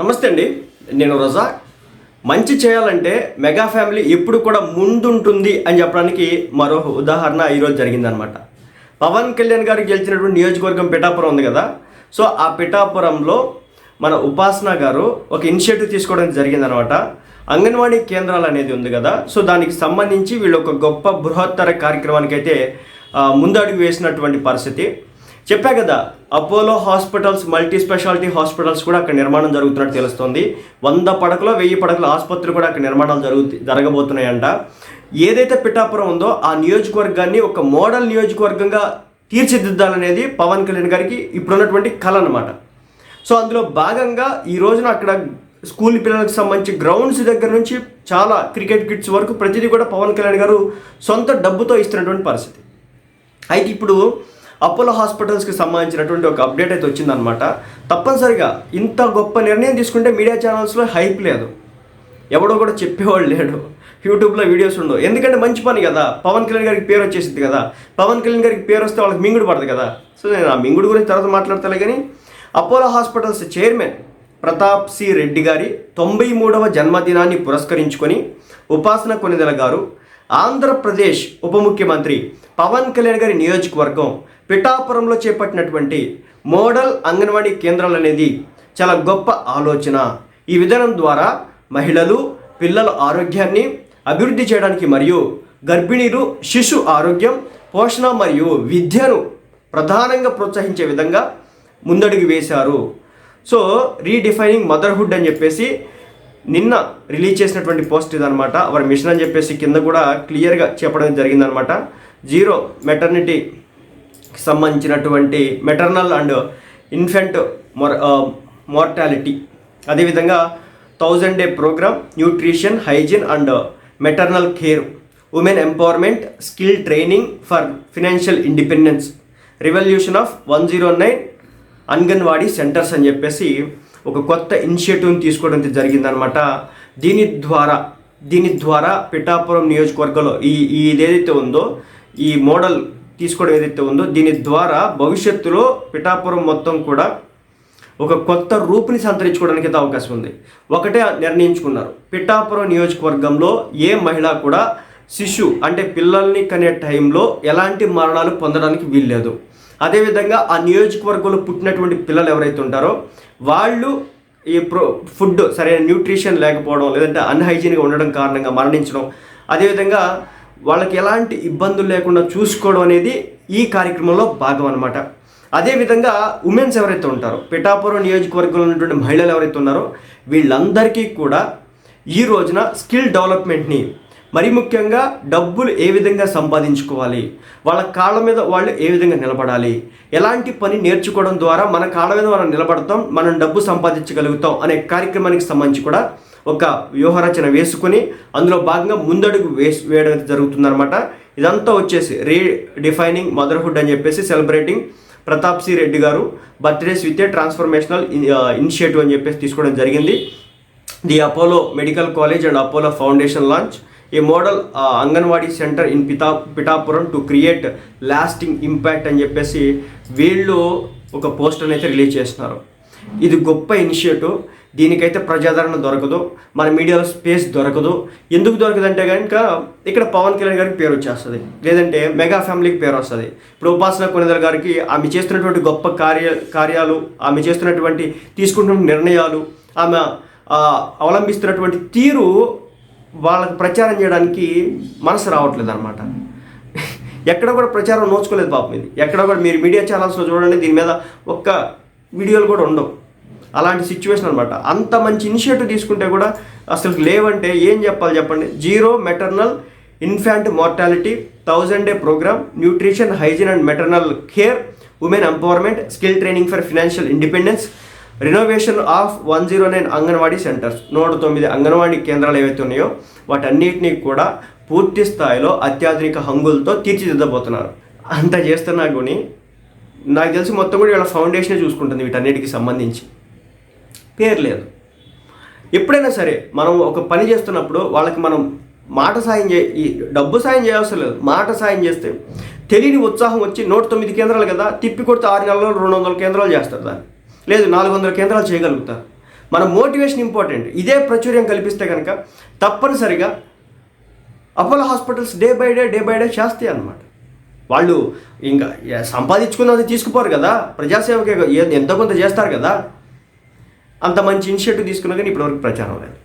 నమస్తే అండి. నేను రజా. మంచి చేయాలంటే మెగా ఫ్యామిలీ ఎప్పుడు కూడా ముందుంటుంది అని చెప్పడానికి మరో ఉదాహరణ ఈరోజు జరిగిందనమాట పవన్ కళ్యాణ్ గారికి గెలిచినటువంటి నియోజకవర్గం పిఠాపురం ఉంది కదా. సో ఆ పిఠాపురంలో మన ఉపాసన గారు ఒక ఇనిషియేటివ్ తీసుకోవడం జరిగిందనమాట అంగన్వాడీ కేంద్రాలు అనేది ఉంది కదా. సో దానికి సంబంధించి వీళ్ళు ఒక గొప్ప బృహత్తర కార్యక్రమానికి అయితే ముందడుగు వేసినటువంటి పరిస్థితి. చెప్పా కదా Apollo hospitals multi speciality hospitals కూడా అక్కడ నిర్మాణం జరుగుతున్నట్టు తెలుస్తుంది. వంద పడకలో వెయ్యి పడకల ఆసుపత్రి కూడా అక్కడ నిర్మాణాలు జరుగు జరగబోతున్నాయంట. ఏదైతే పిఠాపురం ఉందో ఆ నియోజకవర్గాన్ని ఒక మోడల్ నియోజకవర్గంగా తీర్చిదిద్దాలనేది పవన్ కళ్యాణ్ గారికి ఇప్పుడున్నటువంటి కళ అనమాట సో అందులో భాగంగా ఈ రోజున అక్కడ స్కూల్ పిల్లలకు సంబంధించి గ్రౌండ్స్ దగ్గర నుంచి చాలా క్రికెట్ కిట్స్ వరకు ప్రతిదీ కూడా పవన్ కళ్యాణ్ గారు సొంత డబ్బుతో ఇస్తున్నటువంటి పరిస్థితి. అయితే ఇప్పుడు అపోలో హాస్పిటల్స్కి సంబంధించినటువంటి ఒక అప్డేట్ అయితే వచ్చిందనమాట తప్పనిసరిగా ఇంత గొప్ప నిర్ణయం తీసుకుంటే మీడియా ఛానల్స్లో హైప్ లేదు. ఎవడో కూడా చెప్పేవాడు లేడు. యూట్యూబ్లో వీడియోస్ ఉండవు. ఎందుకంటే మంచి పని కదా. పవన్ కళ్యాణ్ గారికి పేరు వచ్చేసింది కదా. పవన్ కళ్యాణ్ గారికి పేరు వస్తే వాళ్ళకి మింగుడు పడదు కదా. సో నేను ఆ మింగుడు గురించి తర్వాత మాట్లాడతలే కానీ Apollo hospitals chairman Pratap C Reddy గారి తొంభై మూడవ జన్మదినాన్ని పురస్కరించుకొని ఉపాసన కొనిదెల గారు ఆంధ్రప్రదేశ్ ఉప ముఖ్యమంత్రి పవన్ కళ్యాణ్ గారి నియోజకవర్గం పిఠాపురంలో చేపట్టినటువంటి మోడల్ అంగన్వాడీ కేంద్రాలు అనేది చాలా గొప్ప ఆలోచన. ఈ విధానం ద్వారా మహిళలు పిల్లల ఆరోగ్యాన్ని అభివృద్ధి చేయడానికి మరియు గర్భిణీలు శిశు ఆరోగ్యం పోషణ మరియు విద్యను ప్రధానంగా ప్రోత్సహించే విధంగా ముందడుగు వేశారు. సో రీడిఫైనింగ్ మదర్హుడ్ అని చెప్పేసి నిన్న రిలీజ్ చేసినటువంటి పోస్ట్ ఇదనమాట వారి మిషన్ అని చెప్పేసి కింద కూడా క్లియర్గా చెప్పడం జరిగిందనమాట జీరో మెటర్నిటీకి సంబంధించినటువంటి మెటర్నల్ అండ్ ఇన్ఫెంట్ మొర్ మార్టాలిటీ. అదేవిధంగా thousand day programme nutrition hygiene and maternal care women empowerment skill training for financial independence revolution of one zero nine anganwadi centres అని చెప్పేసి ఒక కొత్త ఇనిషియేటివ్ని తీసుకోవడం జరిగిందనమాట దీని ద్వారా దీని ద్వారా పిఠాపురం నియోజకవర్గంలో ఈ ఈ ఇదేదైతే ఉందో ఈ మోడల్ తీసుకోవడం ఏదైతే ఉందో దీని ద్వారా భవిష్యత్తులో పిఠాపురం మొత్తం కూడా ఒక కొత్త రూపుని సంతరించుకోవడానికి అయితే అవకాశం ఉంది. ఒకటే నిర్ణయించుకున్నారు. పిఠాపురం నియోజకవర్గంలో ఏ మహిళ కూడా శిశు అంటే పిల్లల్ని కనే టైంలో ఎలాంటి మరణాలు పొందడానికి వీల్లేదు. అదేవిధంగా ఆ నియోజకవర్గంలో పుట్టినటువంటి పిల్లలు ఎవరైతే ఉంటారో వాళ్ళు ఈ ప్రో ఫుడ్ సరైన న్యూట్రిషన్ లేకపోవడం లేదంటే అన్హైజీన్గా ఉండడం కారణంగా మరణించడం అదేవిధంగా వాళ్ళకి ఎలాంటి ఇబ్బందులు లేకుండా చూసుకోవడం అనేది ఈ కార్యక్రమంలో భాగం అనమాట అదేవిధంగా ఉమెన్స్ ఎవరైతే ఉంటారో పిఠాపురం నియోజకవర్గంలో ఉన్నటువంటి మహిళలు ఎవరైతే ఉన్నారో వీళ్ళందరికీ కూడా ఈ రోజున స్కిల్ డెవలప్మెంట్ని మరి ముఖ్యంగా డబ్బులు ఏ విధంగా సంపాదించుకోవాలి? వాళ్ళ కాళ్ళ మీద వాళ్ళు ఏ విధంగా నిలబడాలి? ఎలాంటి పని నేర్చుకోవడం ద్వారా మన కాళ్ళ మీద మనం నిలబడతాం మనం డబ్బు సంపాదించగలుగుతాం అనే కార్యక్రమానికి సంబంధించి కూడా ఒక వ్యూహరచన వేసుకుని అందులో భాగంగా ముందడుగు వేసి వేయడం జరుగుతుందనమాట జరుగుతుందన్నమాట. ఇదంతా వచ్చేసి రీ డిఫైనింగ్ మదర్హుడ్ అని చెప్పేసి సెలబ్రేటింగ్ ప్రతాప్ సి రెడ్డి గారు birthdays with a transformational initiative అని చెప్పేసి తీసుకోవడం జరిగింది. The Apollo medical college and Apollo foundation launch a model uh, anganwadi centre in పితా Pithapuram to create lasting impact అని చెప్పేసి వీళ్ళు ఒక పోస్టర్ని అయితే రిలీజ్ చేస్తున్నారు. ఇది గొప్ప ఇనిషియేటివ్ దీనికైతే ప్రజాదరణ దొరకదు. మన మీడియాలో స్పేస్ దొరకదు. ఎందుకు దొరకదంటే కనుక ఇక్కడ పవన్ కళ్యాణ్ గారికి పేరు వచ్చేస్తుంది. లేదంటే మెగా ఫ్యామిలీకి పేరు వస్తుంది. ఇప్పుడు ఉపాసన కొనిదల గారికి ఆమె చేస్తున్నటువంటి గొప్ప కార్య కార్యాలు ఆమె చేస్తున్నటువంటి తీసుకుంటున్న నిర్ణయాలు ఆమె అవలంబిస్తున్నటువంటి తీరు వాళ్ళకి ప్రచారం చేయడానికి మనసు రావట్లేదు అనమాట ఎక్కడ కూడా ప్రచారం నోచుకోలేదు పాపం ఇది ఎక్కడ కూడా మీరు మీడియా ఛానల్స్లో చూడండి దీని మీద ఒక్క వీడియోలు కూడా ఉండవు. అలాంటి సిచ్యువేషన్ అనమాట అంత మంచి ఇనిషియేటివ్ తీసుకుంటే కూడా అసలు లేవంటే ఏం చెప్పాలి చెప్పండి? Zero maternal infant mortality thousand day programme nutrition hygiene and maternal care women empowerment skill training for financial independence renovation of one zero nine anganwadi centres నూట తొమ్మిది అంగన్వాడీ కేంద్రాలు ఏవైతే ఉన్నాయో వాటన్నిటినీ కూడా పూర్తి స్థాయిలో అత్యాధునిక హంగులతో తీర్చిదిద్దబోతున్నారు. అంత చేస్తున్నా కానీ నాకు తెలిసి మొత్తం కూడా వీళ్ళ ఫౌండేషనే చూసుకుంటుంది వీటన్నిటికి సంబంధించి. పేరు లేదు. ఎప్పుడైనా సరే మనం ఒక పని చేస్తున్నప్పుడు వాళ్ళకి మనం మాట సాయం చే ఈ డబ్బు సాయం చేయవసరం లేదు. మాట సాయం చేస్తే తెలియని ఉత్సాహం వచ్చి నూట తొమ్మిది కేంద్రాలు కదా తిప్పి కొడితే ఆరు నెలల్లో రెండు వందల కేంద్రాలు చేస్తారు దాన్ని. లేదు నాలుగు వందల కేంద్రాలు చేయగలుగుతారు మన మోటివేషన్ ఇంపార్టెంట్. ఇదే ప్రాచుర్యం కల్పిస్తే కనుక తప్పనిసరిగా Apollo hospitals day by day day by day చేస్తాయి అన్నమాట. వాళ్ళు ఇంకా సంపాదించుకున్నది తీసుకుపోరు కదా. ప్రజాసేవకే ఎంతో కొంత చేస్తారు కదా. అంత మంచి ఇనిషియేటివ్ తీసుకున్నా కానీ ఇప్పటివరకు ప్రచారం లేదు.